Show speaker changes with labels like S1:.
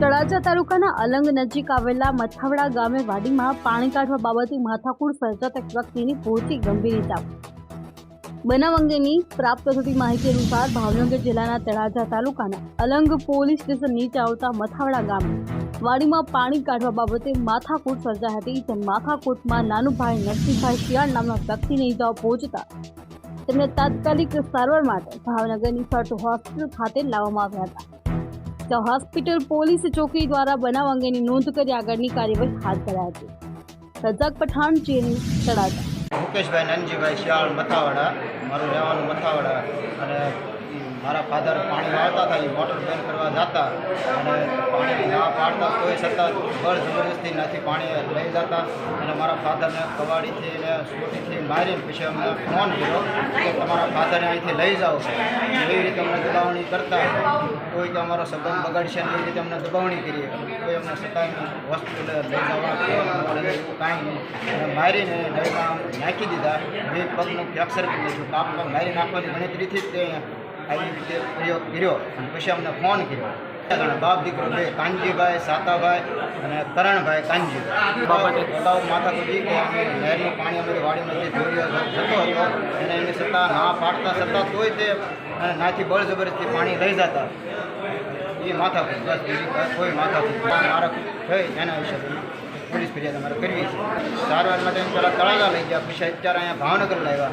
S1: તળાજા તાલુકાના અલંગ નજીક આવેલા મથાવડા ગામે વાડીમાં પાણી કાઢવા બાબતે માથાકૂટ સર્જાતા એક વ્યક્તિની પહોંચી ગંભીર ઇજા. બનાવ અંગેની પ્રાપ્ત થતી માહિતી અનુસાર ભાવનગર જિલ્લાના તળાજા તાલુકાના અલંગ પોલીસ સ્ટેશન નીચે આવતા મથાવડા ગામે વાડીમાં પાણી કાઢવા બાબતે માથાકૂટ સર્જા હતી જે માથાકૂટમાં નાનુભાઈ નરસિંહભાઈ શિયાળ નામના વ્યક્તિને ઇજાઓ પહોંચતા તેમને તાત્કાલિક સારવાર માટે ભાવનગરની સર્ટ હોસ્પિટલ ખાતે લાવવામાં આવ્યા હતા. ત્યાં હોસ્પિટલ પોલીસ ચોકી દ્વારા બનાવ અંગેની નોંધ કરી આગળની કાર્યવાહી હાથ ધરાઈ હતી. રજાક પઠાણ ચેની તળાજા.
S2: મુકેશભાઈ નનજીભાઈ શિયાળ, મથાવાડા. મારું રહેવાનું મથાવાડા. ફાધર પાણી વાળતા હતા એ મોટર બંધ કરવા જતા અને પાણી ના પાડતા કોઈ છતાં બળ જબરદસ્તી નથી પાણી લઈ જતા. અને મારા ફાધરને કવાડીથી ને સોટીથી મારીને પછી અમને ફોન કર્યો કે તમારા ફાધરને અહીંથી લઈ જાઓ. એવી રીતે અમને દબાવણી કરતા કોઈ કે અમારો સંબંધ બગાડશે એવી રીતે અમને દબાવણી કરી કોઈ અમને છતાં હોસ્પિટલે લઈ જવા કાંઈ નહીં. મારીને નળીમાં નાખી દીધા. બે પગનું ફ્રેક્ચર કરી દીધું. કાપમાં મારી નાખવાની ગણતરીથી જ તે આવી રીતે પ્રયોગ કર્યો. અને પછી અમને ફોન કર્યો. બાપ દીકરો બે કાનજીભાઈ સાતાભાઈ અને કરણભાઈ કાનજીભાઈ અગાઉ માથા તો કે અમે નહેરનું પાણી અમારી વાડીમાંથી ધોર્યો જતો હતો. અને એમની સત્તા ના પાડતા છતાં તોય તે નાથી બળ પાણી લઈ જતા. એ માથા બસ બીજી કોઈ માથા મારા થઈ એના વિશે પોલીસ ફરિયાદ અમારે કરવી છે. સારવાર માટે પહેલાં તળાજા લઈ ગયા પછી અત્યારે અહીંયા ભાવનગર લાવ્યા.